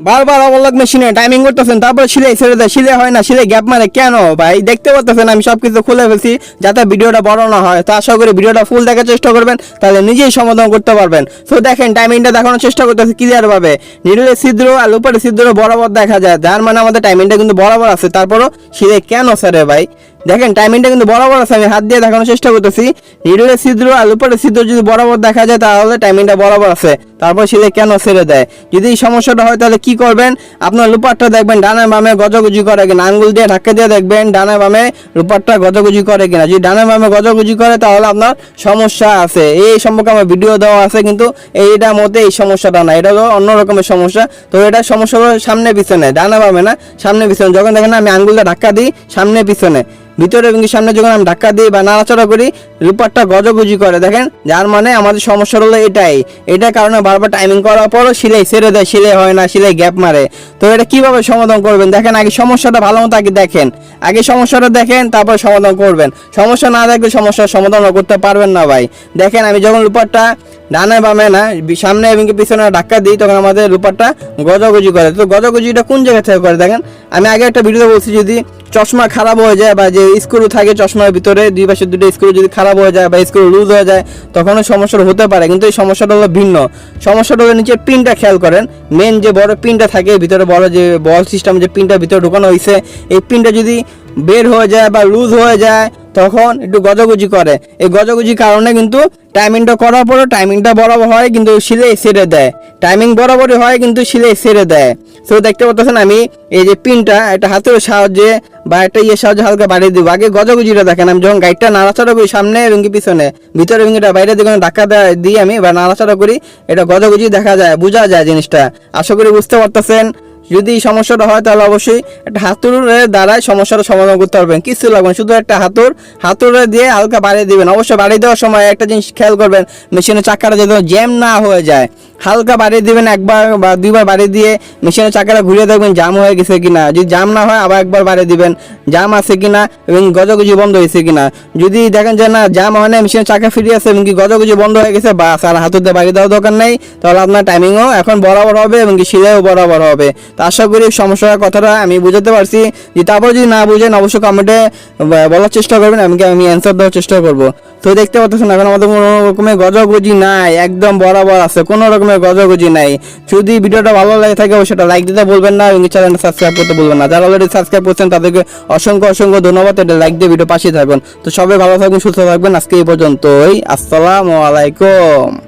বারবার অবলক মেশিনে টাইমিং করতেছেন, তারপর সিলাই ছেড়ে দেয়, সিলাই হয় না, সিলাই গ্যাপ মারে কেন ভাই? দেখতে পাচ্ছেন আমি সবকিছু খুলে ফেলছি যাতে ভিডিওটা বড় না হয়। তো আশা করি ভিডিওটা ফুল দেখার চেষ্টা করবেন, তাহলে নিজেই সমাধান করতে পারবেন। তো দেখেন টাইমিংটা দেখানোর চেষ্টা করতেছে ক্লিয়ার ভাবে নিডলের ছিদ্র আর উপরে ছিদ্র বরাবর দেখা যায়, যার মানে আমাদের টাইমিংটা কিন্তু বরাবর আছে। তারপরও সিলাই কেন স্যারে ভাই? দেখেন টাইমিংটা কিন্তু বরাবর আছে, আমি হাত দিয়ে দেখানোর চেষ্টা করতেছি। নিডলের ছিদ্র আর উপরে ছিদ্র যদি বরাবর দেখা যায়, তাহলে টাইমিংটা বরাবর আছে। তারপর সিলাই কেন ছেড়ে দেয়? যদি এই সমস্যাটা হয়, তাহলে কি করবেন? আপনার লুপারটা দেখবেন, ডানা বামে গজগুজি করে কিনা। আঙ্গুল দিয়ে ধাক্কা দিয়ে দেখবেন, ডানা বামে লুপারটা গজগুজি করে কিনা। যদি ডানা বামে গজগুজি করে, তাহলে আপনার সমস্যা আছে। এই সম্পর্কে আমার ভিডিও দেওয়া আছে, কিন্তু এইটার মধ্যে এই সমস্যাটা না। এটা হলো অন্য রকমের সমস্যা। তো এটা সমস্যা হলো সামনে পিছনে, ডানা বামে না, সামনে পিছনে। যখন দেখেন আমি আঙ্গুলটা ধাক্কা দিই, সামনে পিছনে। ভিতরে এবং সামনে যখন আমি ধাক্কা দিই বা নাড়াচাড়া করি লুপারটা গজগুজি করে, দেখেন? যার মানে আমাদের সমস্যা হলো এটাই। এটার কারণে বারবার টাইমিং করার পরও সিলাই ছেড়ে দেয়, সিলাই হয় না, সিলাই গ্যাপ মারে। তো এটা কীভাবে সমাধান করবেন? দেখেন, আগে সমস্যাটা ভালো মতো আগে দেখেন। আগে সমস্যাটা দেখেন, তারপর সমাধান করবেন। সমস্যা না দেখলে সমস্যার সমাধান করতে পারবেন না ভাই। দেখেন, আমি যখন লুপারটা ডানে বামে না সামনে এবং পিছনে ধাক্কা দিই, তখন আমাদের রুপারটা গজগুজি করে। তো গজগুজিটা কোন জায়গা থেকে করে? দেখেন, আমি আগে একটা ভিডিও বলছি, যদি চশমা খারাপ হয়ে যায় বা যে স্ক্রু থাকে চশমার ভিতরে, দুই পাশে দুটো স্ক্রু যদি খারাপ হয়ে যায় বা স্ক্রু লুজ হয়ে যায়, তখনও সমস্যাটা হতে পারে। কিন্তু এই সমস্যাটা হলো ভিন্ন। সমস্যাটা হলো নিচের পিনটা খেয়াল করেন। মেন যে বড় পিনটা থাকে, ভিতরে বড় যে বল সিস্টেম যে পিনটা ভিতরে ঢুকানো হয়েছে এই পিনটা যদি বের হয়ে যায় বা লুজ হয়ে যায়, তখন একটু গজগুজি করে। এই গজগুজি কারণে কিন্তু টাইমিংটা করার পরে টাইমিংটা বরাবর হয়, কিন্তু সিলাই ছেড়ে দেয়। টাইমিং বরাবরই হয়, কিন্তু সিলাই ছেড়ে দেয়। তো দেখতে পাচ্ছেন আমি এই যে পিনটা একটা হাতের সাহায্যে বা একটা ইয়ের সাহায্যে হালকা বাড়িয়ে দিব। আগে গজগুজিটা দেখেন, আমি যখন গাইডটা নাড়াচাড়া করি সামনে এবং কি পিছনে, ভিতরে এবং এটা বাইরে দিকে ধাক্কা দেয় আমি বা নাড়াচাড়া করি, এটা গজগুজি দেখা যায়, বোঝা যায় জিনিসটা। আশা করি বুঝতে পারতেছেন। যদি এই সমস্যাটা হয়, তাহলে অবশ্যই একটা হাতুড়ের দ্বারাই সমস্যাটা সমাধান করতে পারবেন। কিছু লাগবে শুধু একটা হাতুর হাতুড়ে দিয়ে হালকা বাড়িয়ে দিবেন। অবশ্যই বাড়িয়ে দেওয়ার সময় একটা জিনিস খেয়াল করবেন, মেশিনের চাকাটা যেন জ্যাম না হয়ে যায়। হালকা বাড়িয়ে দিবেন একবার বা দুইবার বাড়িয়ে দিয়ে মেশিনের চাকাটা ঘুরিয়ে দেখবেন জাম হয়ে গেছে কিনা। যদি জাম না হয়, আবার একবার বাড়িয়ে দিবেন জাম আছে কিনা এবং গজগুজি বন্ধ হয়েছে কিনা। যদি দেখেন যে না জাম হয় না মেশিনের চাকা ফিরে আছে এবং কি গজগুজি বন্ধ হয়ে গেছে বা আর হাতুতে বাড়িয়ে দেওয়ার দরকার নেই, তাহলে আপনার টাইমিংও এখন বরাবর হবে এবং কি সিলাইও বরাবর হবে। তো আশা করি সমস্যার কথাটা আমি বুঝাতে পারছি। যে তারপর যদি না বুঝেন, অবশ্যই কমেন্টে বলার চেষ্টা করবেন, আমি আমি অ্যান্সার দেওয়ার চেষ্টা করব। তো দেখতে পাচ্ছেন, এখন আমাদের কোনো রকমের গজগুজি নাই, একদম বরাবর আছে, কোনো রকমের গজগুজি নাই। যদি ভিডিওটা ভালো লাগে থাকে, অবশ্যই লাইক দিতে বলবেন না, এবং চ্যানেলটা সাবস্ক্রাইব করতে বলবেন না। যারা অলরেডি সাবস্ক্রাইব করছেন, তাদেরকে অসংখ্য অসংখ্য ধন্যবাদ, এটা লাইক দিয়ে ভিডিও পাশে থাকবেন তো সবাই ভালো থাকবেন সুস্থ থাকবেন আজকে এই পর্যন্তই। আসসালামু আলাইকুম।